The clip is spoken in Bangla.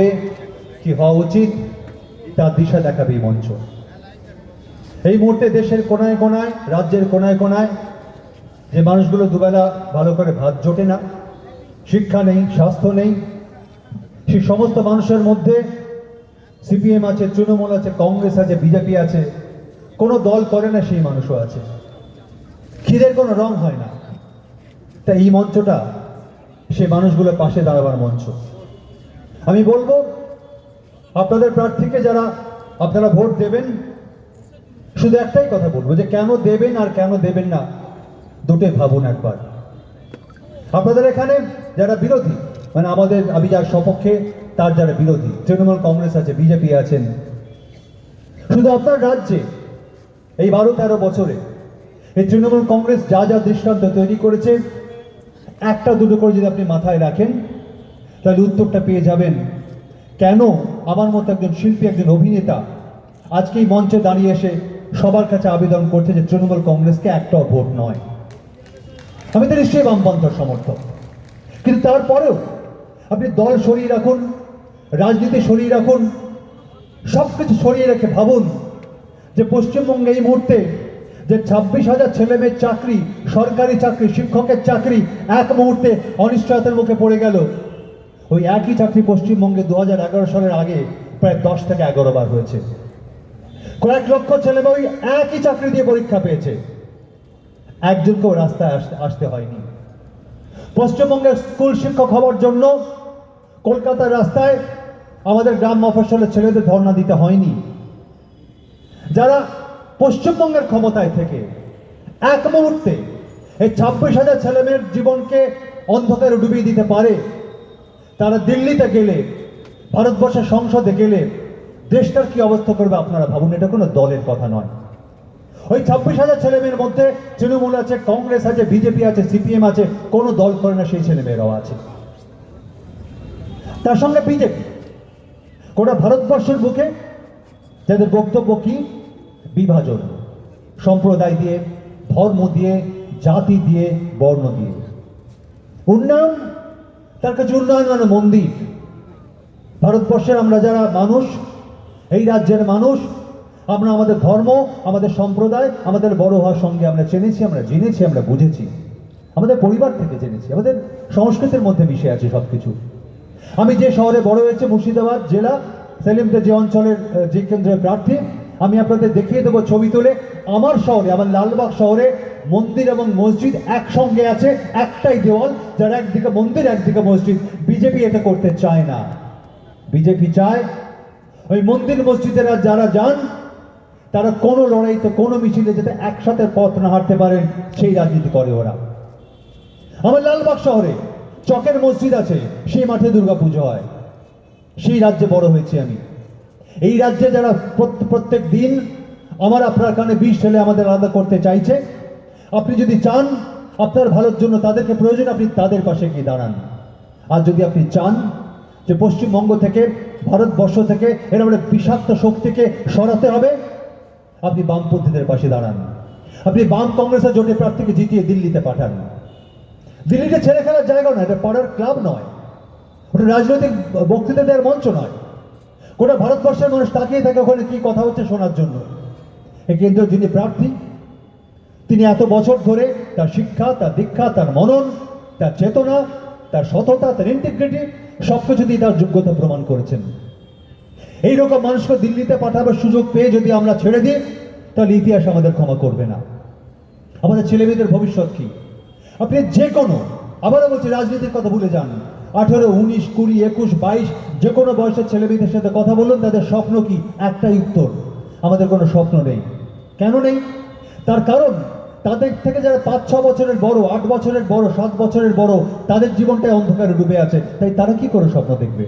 হবে, কি হওয়া উচিত? তার দিশা দেখাবে এই মঞ্চ। এই মুহূর্তে দেশের কোনায় কোনায়, রাজ্যের কোনায় কোনায়, যে মানুষগুলো দুবেলা ভালো করে ভাত জোটে না, শিক্ষা নেই, স্বাস্থ্য নেই সেই সমস্ত মানুষের মধ্যে সিপিএম আছে, তৃণমূল আছে, কংগ্রেস আছে, বিজেপি আছে, কোনো দল করে না সেই মানুষও আছে। খিদের কোনো রং হয় না। তাই এই মঞ্চটা সে মানুষগুলোর পাশে দাঁড়াবার মঞ্চ। আমি বলব, আপনাদের প্রার্থীকে যারা, আপনারা ভোট দেবেন, শুধু একটাই কথা বলব যে কেন দেবেন আর কেন দেবেন না দুটোই ভাবুন একবার। আপনাদের এখানে যারা বিরোধী মানে আমাদের আমি যার সপক্ষে তার যারা বিরোধী, তৃণমূল কংগ্রেস আছে, বিজেপি আছেন, শুধু আপনার রাজ্যে এই বারো তেরো বছরে এই তৃণমূল কংগ্রেস যা যা দৃষ্টান্ত তৈরি করেছে, একটা দুটো করে যদি আপনি মাথায় রাখেন তাহলে উত্তরটা পেয়ে যাবেন। কেন? আমার মতো একজন শিল্পী, একজন অভিনেতা আজকে এই মঞ্চে দাঁড়িয়ে এসে সবার কাছে আবেদন করছে যে তৃণমূল কংগ্রেসকে একটাও ভোট নয়। আমি তো নিশ্চয়ই বামপন্থার সমর্থক। কিন্তু তারপরেও আপনি দল সরিয়ে রাখুন, রাজনীতি সরিয়ে রাখুন সব কিছু সরিয়ে রেখে ভাবুন যে পশ্চিমবঙ্গে এই মুহূর্তে যে ছাব্বিশ হাজার ছেলে মেয়ের চাকরি, সরকারি চাকরি, শিক্ষকের চাকরি এক মুহূর্তে অনিশ্চয়তার মুখে পড়ে গেল। ওই একই চাকরি পশ্চিমবঙ্গে দু হাজার এগারো সালের আগে প্রায় দশ থেকে এগারো বার হয়েছে। কয়েক লক্ষ ছেলে ওই একই চাকরি দিয়ে পরীক্ষা পেয়েছে। একজনকেও রাস্তায় আসতে আসতে হয়নি। পশ্চিমবঙ্গের স্কুল শিক্ষক হওয়ার জন্য কলকাতার রাস্তায় আমাদের গ্রাম মফস্বলের ছেলেদের ধর্ণা দিতে হয়নি। যারা পশ্চিমবঙ্গের ক্ষমতায় থেকে এক মুহূর্তে এই ছাব্বিশ হাজার ছেলেমেয়ের জীবনকে অন্ধকারে ডুবিয়ে দিতে পারে তারা দিল্লিতে গেলে, ভারতবর্ষের সংসদে গেলে, দেশটার কি অবস্থা করবে আপনারা ভাবুন, এটা কোনো দলের কথা নয়। ওই ছাব্বিশ হাজার ছেলেমেয়ের মধ্যে তৃণমূল আছে, কংগ্রেস আছে, বিজেপি আছে, সিপিএম আছে, কোনো দল করে না সেই ছেলেমেয়েরাও আছে। তার সঙ্গে বিজেপি। গোটা ভারতবর্ষের বুকে যাদের বক্তব্য কি? বিভাজন। সম্প্রদায় দিয়ে, ধর্ম দিয়ে, জাতি দিয়ে, বর্ণ দিয়ে। উন্নয়ন তার কাছে উন্নয়ন মানে মন্দির। ভারতবর্ষের আমরা যারা মানুষ, এই রাজ্যের মানুষ, আমরা আমাদের ধর্ম, আমাদের সম্প্রদায়, আমাদের বড় হওয়ার সঙ্গে আমরা চেনেছি, আমরা জেনেছি, আমরা বুঝেছি। আমাদের পরিবার থেকে জেনেছি, আমাদের সংস্কৃতির মধ্যে মিশে আছে সব কিছু আমি যে শহরে বড় হয়েছে, মুর্শিদাবাদ জেলা, সেলিমতে যে অঞ্চলের যে কেন্দ্রের প্রার্থী, আমি আপনাদের দেখিয়ে দেবো ছবি তুলে। আমার শহরে, আমার লালবাগ শহরে মন্দির এবং মসজিদ একসঙ্গে আছে, একটাই দেওয়াল, যার একদিকে মন্দির, একদিকে মসজিদ। বিজেপি এটা করতে চায় না। বিজেপি চায় ওই মন্দির মসজিদেরা যারা যান, তারা কোনো লড়াইতে কোনো মিছিলে যাতে একসাথে পথ না হাঁটতে পারেন সেই রাজনীতি করে ওরা। আমার লালবাগ শহরে চকের মসজিদ আছে, সেই মাঠে দুর্গাপুজো হয়। সেই রাজ্যে বড় হয়েছি আমি। এই রাজ্যে যারা প্রত- প্রত্যেক দিন আমার আপনার কানে বিষ ঠেলে আমাদের আলাদা করতে চাইছে আপনি যদি চান আপনার ভালোর জন্য তাদেরকে প্রয়োজন, আপনি তাদের পাশে গিয়ে দাঁড়ান। আর যদি আপনি চান যে পশ্চিমবঙ্গ থেকে, ভারতবর্ষ থেকে এরকম একটা বিষাক্ত শক্তিকে সরাতে হবে, আপনি বামপন্থীদের পাশে দাঁড়ান। আপনি বাম কংগ্রেসের জোটের প্রার্থীকে জিতিয়ে দিল্লিতে পাঠান। দিল্লিতে ছেড়ে খেলার জায়গা নয়, এটা পড়ার ক্লাব নয়। ওটা রাজনৈতিক বক্তৃতা দেওয়ার মঞ্চ নয়। গোটা ভারতবর্ষের মানুষ তাকিয়ে থাকে ওখানে কি কথা হচ্ছে শোনার জন্য। কেন্দ্রীয় যিনি প্রার্থী তিনি এত বছর ধরে তার শিক্ষা, তার দীক্ষা, তার মনন, তার চেতনা, তার সততা, তার ইন্টিগ্রিটি সব দিয়ে তার যোগ্যতা প্রমাণ করেছেন। এইরকম মানুষকে দিল্লিতে পাঠাবার সুযোগ পেয়ে যদি আমরা ছেড়ে দিই, তাহলে ইতিহাস আমাদের ক্ষমা করবে না। আমাদের ছেলেমেয়েদের ভবিষ্যৎ কি? আপনি যে কোনো, আবারও বলছি, রাজনীতির কথা ভুলে যান। আঠেরো, উনিশ, কুড়ি, একুশ, বাইশ, যে কোনো বয়সের ছেলেমেয়েদের সাথে কথা বলুন, তাদের স্বপ্ন কি? একটাই উত্তর, আমাদের কোনো স্বপ্ন নেই। কেন নেই? তার কারণ তাদের থেকে যারা পাঁচ, ছ বছরের বড়, আট বছরের বড়, সাত বছরের বড়, তাদের জীবনটাই অন্ধকারে ডুবে আছে। তাই তারা কি করে স্বপ্ন দেখবে?